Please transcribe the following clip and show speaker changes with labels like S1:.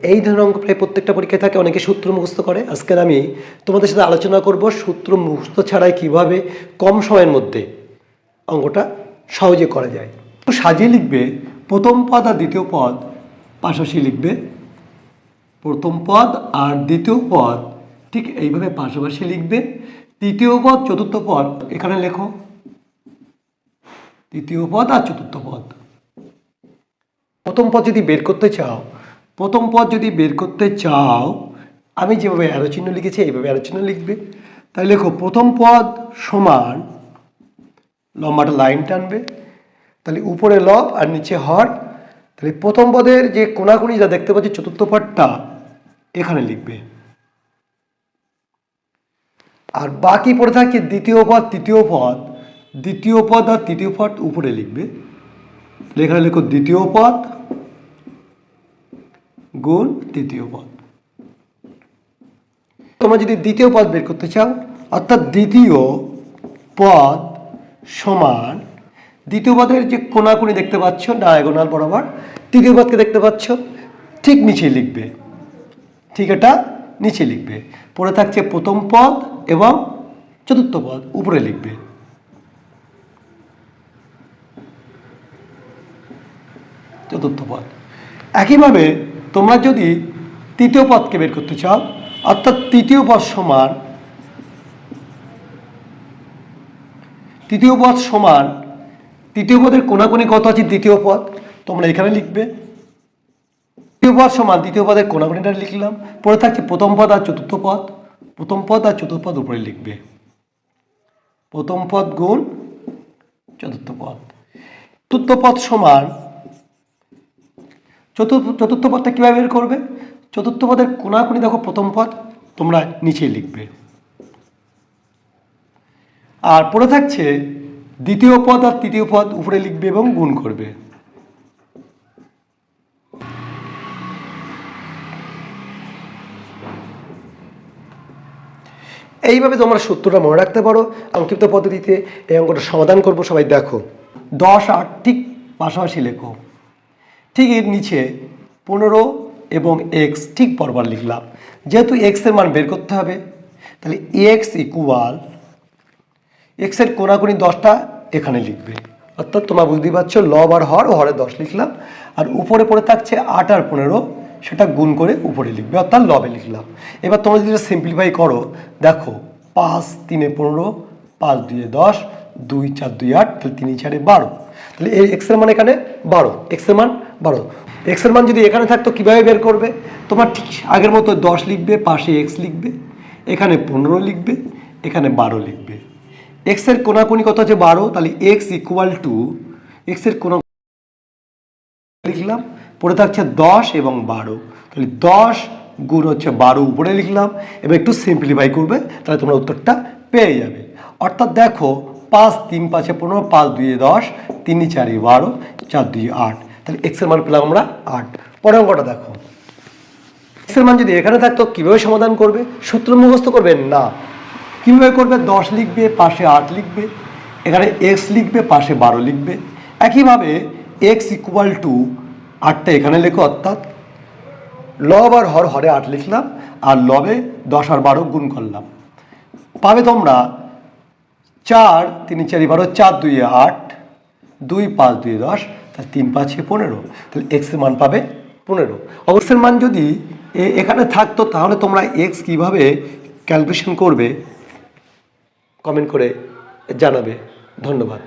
S1: এই ধরনের অঙ্ক প্রায় প্রত্যেকটা পরীক্ষায় থাকে, অনেকে সূত্র মুখস্থ করে। আজকের আমি তোমাদের সাথে আলোচনা করব সূত্র মুখস্থ ছাড়াই কীভাবে কম সময়ের মধ্যে অঙ্কটা সহজে করা যায়। তো সাজিয়ে লিখবে, প্রথম পদ আর দ্বিতীয় পদ, পাশাপাশি লিখবে, প্রথম পদ আর দ্বিতীয় পদ, ঠিক এইভাবে পাশাপাশি লিখবে। তৃতীয় পদ, চতুর্থ পদ, এখানে লেখো। তৃতীয় পদ আর চতুর্থ পদ। প্রথম পদ যদি বের করতে চাও প্রথম পদ যদি বের করতে চাও, আমি যেভাবে অ্যারো চিহ্ন লিখেছি, এইভাবে অ্যারো চিহ্ন লিখবে। তাই লেখো, প্রথম পদ সমান লম্বাটা লাইন টানবে। তাহলে উপরে লব আর নিচে হর। তাহলে প্রথম পদের যে কোনাকুনি যা দেখতে পাচ্ছি, চতুর্থ পদটা এখানে লিখবে। আর বাকি পড়ে থাকে দ্বিতীয় পদ, তৃতীয় পদ। দ্বিতীয় পদ আর তৃতীয় পদ উপরে লিখবে। এখানে লেখো, দ্বিতীয় পদ গুণ তৃতীয় পদ। তোমরা যদি দ্বিতীয় পদ বের করতে চাও, অর্থাৎ দ্বিতীয় পদ সমান, দ্বিতীয় পদের যে কোনাকুনি দেখতে পাচ্ছ ডায়াগোনাল বরাবর, তৃতীয় পদকে দেখতে পাচ্ছ, ঠিক নিচে লিখবে। ঠিক এটা নিচে লিখবে। পড়ে থাকছে প্রথম পদ এবং চতুর্থ পদ, উপরে লিখবে। চতুর্থ পদ। একইভাবে তোমরা যদি তৃতীয় পদকে বের করতে চাও, অর্থাৎ তৃতীয় পদ সমান, তৃতীয় পদ সমান, তৃতীয় পদের কোনাকুনি কত আছে দ্বিতীয় পদ? তোমরা এখানে লিখবে। তৃতীয় পদ সমান, দ্বিতীয় পদের কোনাকুনিটা লিখলাম। পরে থাকছে প্রথম পদ আর চতুর্থ পদ। প্রথম পদ আর চতুর্থ পদ উপরে লিখবে। প্রথম পদ গুণ চতুর্থ পদ। চতুর্থ পদ সমান চতুর্থ চতুর্থ পদটা কীভাবে বের করবে? চতুর্থ পদের কোনাকুনি দেখো প্রথম পদ, তোমরা নিচে লিখবে। আর পড়ে থাকছে দ্বিতীয় পদ আর তৃতীয় পদ উপরে লিখবে এবং গুণ করবে। এইভাবে তোমরা সূত্রটা মনে রাখতে পারো, সংক্ষিপ্ত পদ্ধতিতে এই অঙ্কটা সমাধান করব। সবাই দেখো, দশ আট ঠিক পাশাপাশি লেখো। ঠিক এর নিচে পনেরো এবং এক্স ঠিক পরবার লিখলাম। যেহেতু এক্সের মান বের করতে হবে, তাহলে এক্স ইকুয়াল এক্সের কোনাকুনি দশটা এখানে লিখবে। অর্থাৎ তোমরা বুঝতেই পারছ লব আর হর হরে দশ লিখলাম, আর উপরে পড়ে থাকছে আট আর পনেরো, সেটা গুণ করে উপরে লিখবে, অর্থাৎ লবে লিখলাম। এবার তোমরা যদি সিম্পলিফাই করো, দেখো, পাঁচ তিনে পনেরো, পাঁচ দুয়ে দশ, দুই চার দুই আট, তাহলে তিন চারে বারো। তাহলে এক্সের মান এখানে বারো এক্সের মান বারো। এক্সের মান যদি এখানে থাকতো, কীভাবে বের করবে? তোমার ঠিক আগের মতো দশ লিখবে, পাশে এক্স লিখবে, এখানে পনেরো লিখবে, এখানে বারো লিখবে। এক্সের কোনাকুনি কত আছে? বারো। তাহলে এক্স ইকুয়াল টু এক্সের কোনা লিখলাম, পড়ে থাকছে দশ এবং বারো। তাহলে দশ গুণ হচ্ছে বারো উপরে লিখলাম, এবার একটু সিম্পলিফাই করবে, তাহলে তোমরা উত্তরটা পেয়ে যাবে। অর্থাৎ দেখো, পাঁচ তিন পাঁচে পনেরো, পাঁচ দুয়ে দশ, তিন চারি বারো, চার দুই আট। তাহলে এক্সের মান পেলাম আমরা আট। পরের অঙ্কটা দেখো। এক্সের মান যদি এখানে থাকতো, কীভাবে সমাধান করবে? সূত্র মুখস্থ করবে? না। কীভাবে করবে? দশ লিখবে, পাশে আট লিখবে। এখানে এক্স লিখবে, পাশে বারো লিখবে। একইভাবে এক্স ইকুয়াল টু আটটা এখানে লেখো, অর্থাৎ লব আর হর হরে আট লিখলাম, আর লবে দশ আর বারো গুণ করলাম। পাবে তোমরা চার, তিন, চারি, বারো, চার, দুই, আট, দুই, পাঁচ, দুই, দশ তাহলে তিন পাঁচে পনেরো। তাহলে এক্সের মান পাবে পনেরো। অবশ্যের মান যদি এখানে থাকতো, তাহলে তোমরা এক্স কীভাবে ক্যালকুলেশন করবে? কমেন্ট করে জানাবে। ধন্যবাদ।